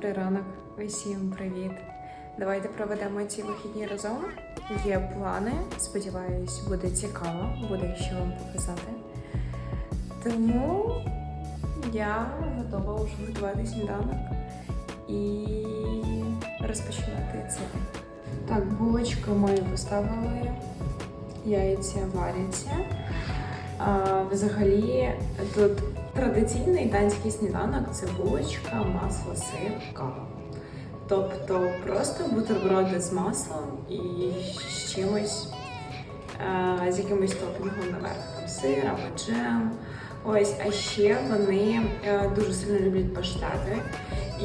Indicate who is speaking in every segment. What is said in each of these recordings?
Speaker 1: Добрий ранок, усім привіт. Давайте проведемо ці вихідні разом. Є плани. Сподіваюсь, буде цікаво, буде що вам показати. Тому я готова вже готувати сніданок і розпочинати це. Так, булочку ми поставили, яйця варяться. А, взагалі, тут традиційний данський сніданок це булочка, масло, сир, кава. Тобто просто бутерброди з маслом і з чимось, а, з якимось топінгом наверх, там сир або джем. Ось, а ще вони е, дуже сильно люблять паштети.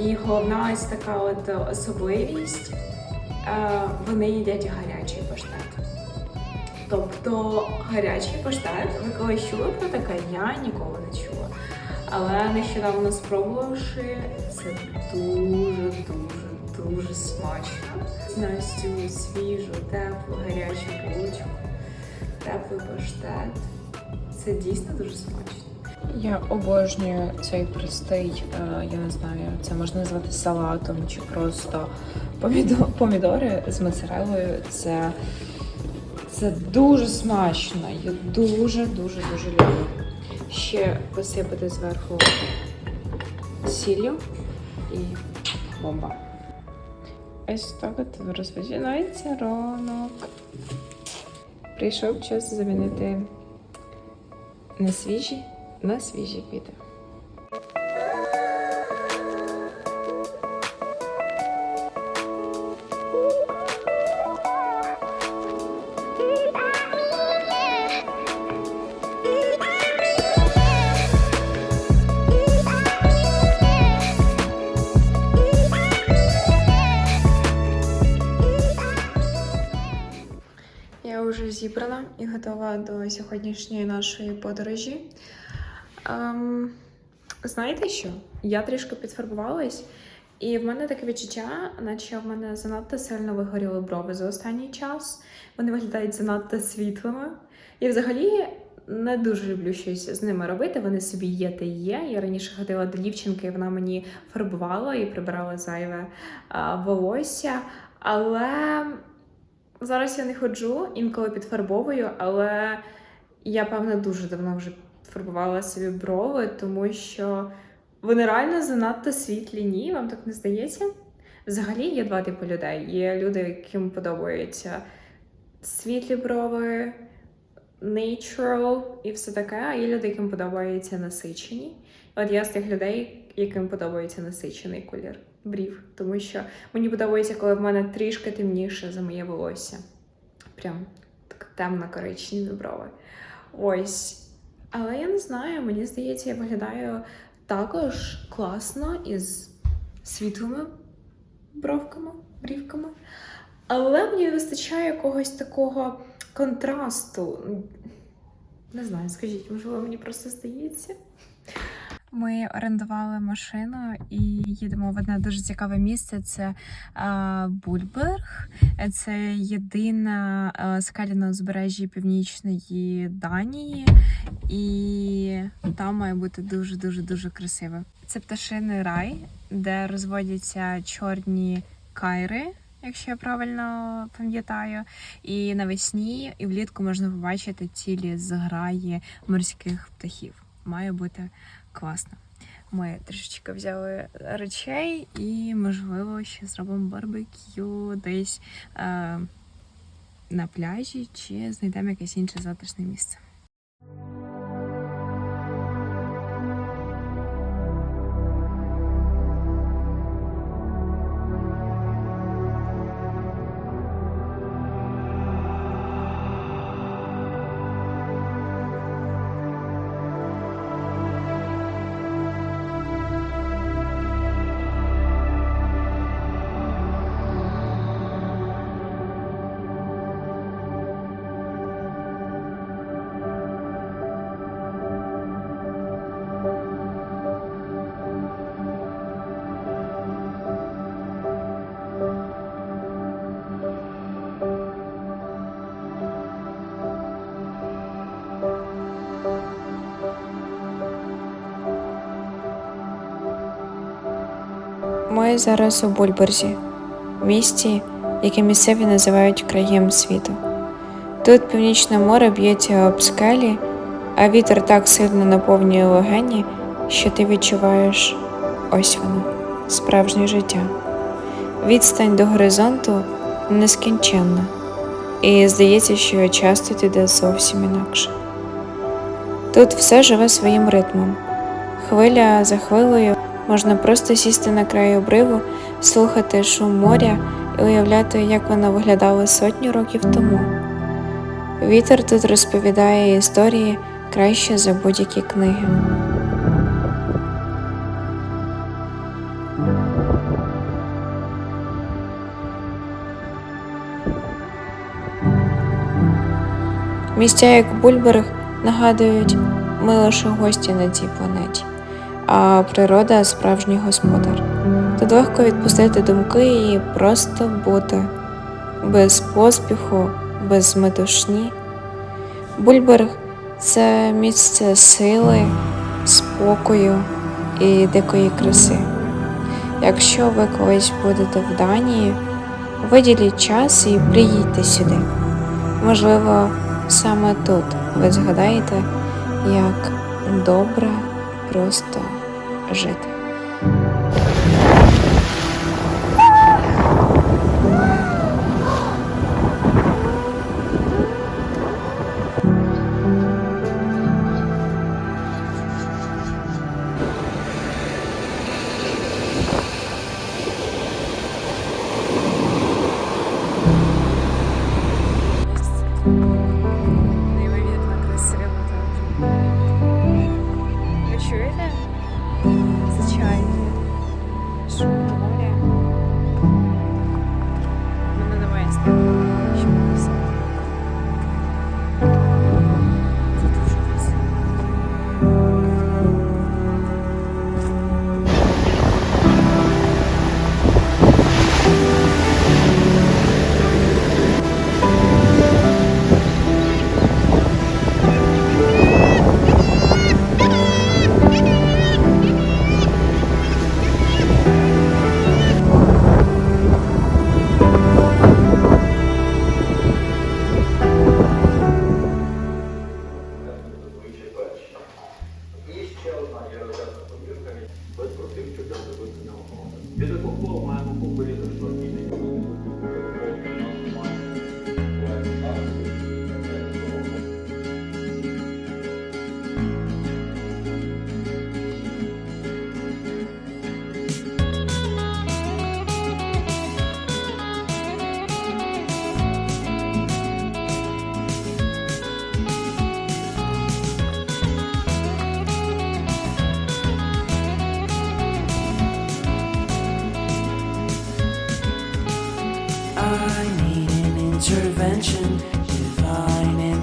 Speaker 1: І головна ось така от особливість, е, вони їдять паштет. Тобто гарячий паштет, ви колись чули про таке? Я ніколи не чула. Але нещодавно спробувавши, це дуже, дуже, смачно. Знаю цю свіжу, теплу, гарячу булочку, теплий паштет. Це дійсно дуже смачно.
Speaker 2: Я обожнюю цей простий, е, я не знаю, це можна назвати салатом чи просто помідори з моцарелою. Це, це дуже смачно. Я дуже, дуже, дуже люблю. Ще посипати зверху сіллю і бомба. Ось так от розпочинається ранок. Прийшов час замінити не свіжі на свіжі квіти.
Speaker 1: Зібрана і готова до сьогоднішньої нашої подорожі. Ем, знаєте що? Я трішки підфарбувалась, і в мене таке відчуття, наче в мене занадто сильно вигоріли брови за останній час. Вони виглядають занадто світлими. І взагалі не дуже люблю щось з ними робити. Вони собі є та є. Я раніше ходила до дівчинки, і вона мені фарбувала і прибирала зайве а, волосся. Але Зараз я не ходжу, інколи підфарбовую, але я, певно, дуже давно вже фарбувала собі брови, тому що вони реально занадто світлі. Ні, вам так не здається? Взагалі є два типи людей. Є люди, яким подобаються світлі брови, natural і все таке, а є люди, яким подобаються насичені. От я з тих людей, яким подобається насичений колір брів, тому що мені подобається, коли в мене трішки темніше за моє волосся. Прям так темно-коричневі брови. Ось. Але я не знаю, мені здається, я виглядаю також класно із світлими бровками, брівками. Але мені вистачає якогось такого контрасту. Не знаю, скажіть, можливо, мені просто здається. Ми орендували машину і їдемо в одне дуже цікаве місце. Це а, Бульберг. Це єдине а, скеля узбережжі північної Данії, і там має бути дуже дуже дуже красиво. Це пташиний рай, де розводяться чорні кайри. Якщо я правильно пам'ятаю, і навесні і влітку можна побачити цілі зграї морських птахів. Має бути класно. Ми трішечки взяли речей і, можливо, ще зробимо барбекю десь е, на пляжі чи знайдемо якесь інше затишне місце. Ми зараз у Бульберзі, місті, яке місцеві називають краєм світу. Тут північне море б'ється об скелі, а вітер так сильно наповнює легені, що ти відчуваєш ось воно, справжнє життя. Відстань до горизонту нескінченна, і здається, що час тут іде зовсім інакше. Тут все живе своїм ритмом. Хвиля за хвилею можна просто сісти на краю обриву, слухати шум моря і уявляти, як воно виглядало сотні років тому. Вітер тут розповідає історії краще за будь-які книги. Місця, як Бульберг, нагадують, ми лише гості на цій планеті, а природа справжній господар. Тут легко відпустити думки і просто бути без поспіху, без метушні. Бульберг це місце сили, спокою і дикої краси. Якщо ви колись будете в Данії, виділіть час і приїдьте сюди. Можливо, саме тут ви згадаєте, як добре просто жити.
Speaker 3: guys.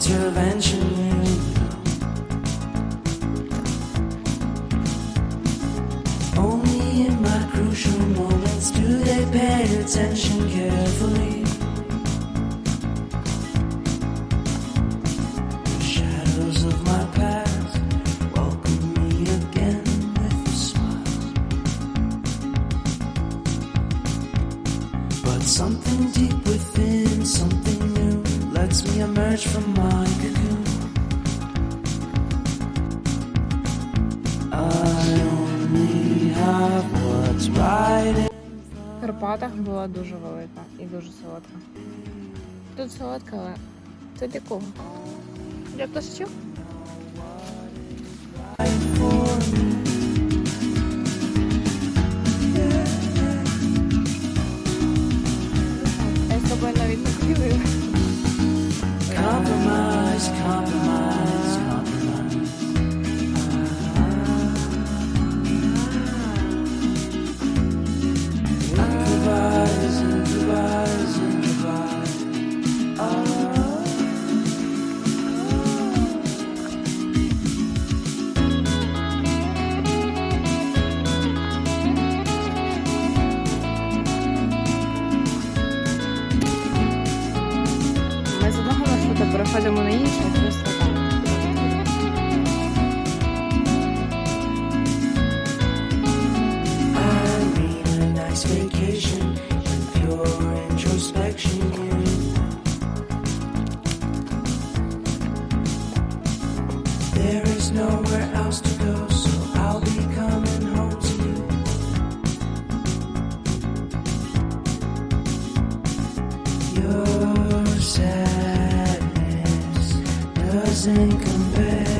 Speaker 3: Intervention. Lets me emerge from my cocoon. I only have what's right. in-
Speaker 2: В Карпатах була дуже велика і дуже солодка. Тут солодка, але це для кого? Для пташечок? Я з тобою навіть не поділила.
Speaker 3: Compromise, compromise. para fazer uma lente doesn't compare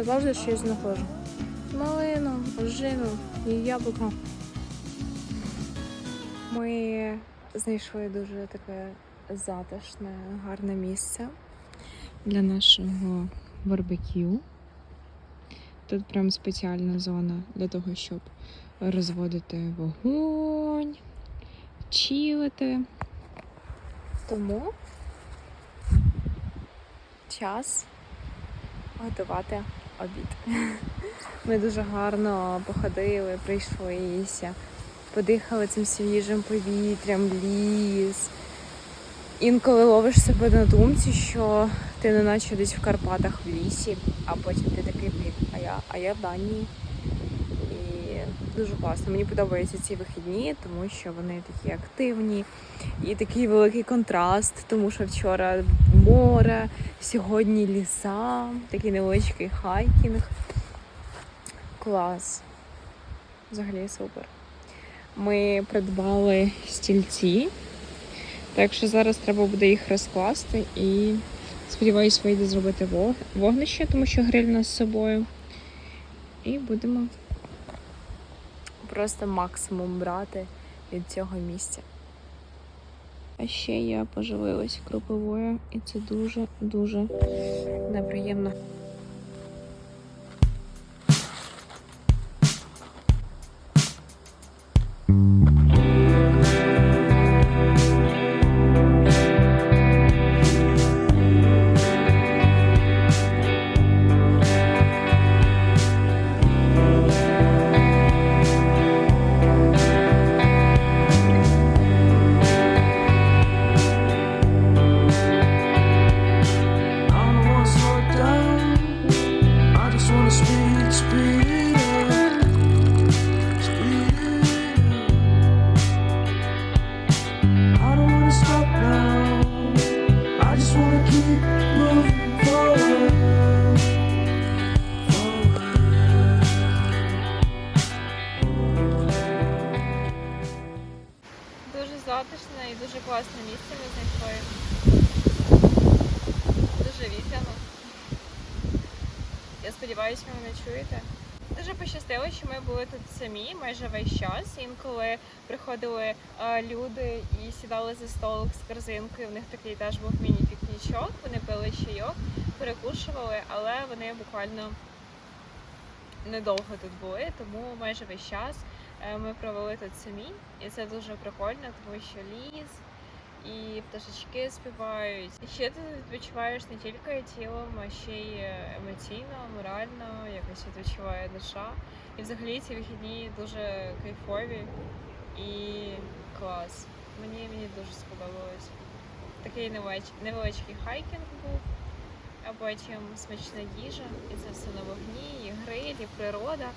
Speaker 2: Я завжди щось знаходжу. Малину, ожину і яблуко. Ми знайшли дуже таке затишне, гарне місце для нашого барбекю. Тут прям спеціальна зона для того, щоб розводити вогонь, чилити. Тому час готувати обід. Ми дуже гарно походили, прийшлися, подихали цим свіжим повітрям, ліс. Інколи ловиш себе на думці, що ти не наче десь в Карпатах в лісі, а потім ти такий блін, а я, а я в Данії. І дуже класно. Мені подобаються ці вихідні, тому що вони такі активні і такий великий контраст, тому що вчора море, сьогодні ліса, такий невеличкий хайкінг. Клас. Взагалі супер. Ми придбали стільці, так що зараз треба буде їх розкласти і сподіваюсь, вийде зробити вогнище, тому що гриль у нас з собою. І будемо просто максимум брати від цього місця. А ще я поживилась кропивою, і це дуже-дуже неприємно.
Speaker 1: Затишне і дуже класне місце ми знайшли. Дуже вітряно. Я сподіваюся, ви мене чуєте. Дуже пощастило, що ми були тут самі майже весь час. Інколи приходили е, люди і сідали за столик з корзинкою. В них такий теж був міні-пікнічок. Вони пили чайок, перекушували, але вони буквально недовго тут були, тому майже весь час Ми провели тут самі, і це дуже прикольно, тому що ліс і пташечки співають. І ще ти відпочиваєш не тільки тілом, а ще й е, емоційно, морально, якось відпочиває душа. І взагалі ці вихідні дуже кайфові і клас. Мені мені дуже сподобалось. Такий невеличкий хайкінг був, а потім смачна їжа, і це все на вогні, і гриль, і природа.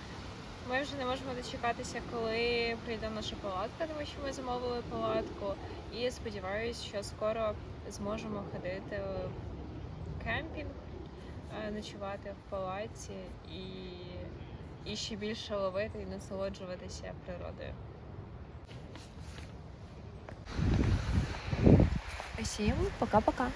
Speaker 1: Ми вже не можемо дочекатися, коли прийде наша палатка, тому що ми замовили палатку. І сподіваюся, що скоро зможемо ходити в кемпінг, е, ночувати в палаці і, і ще більше ловити і насолоджуватися природою. Усім пока-пока.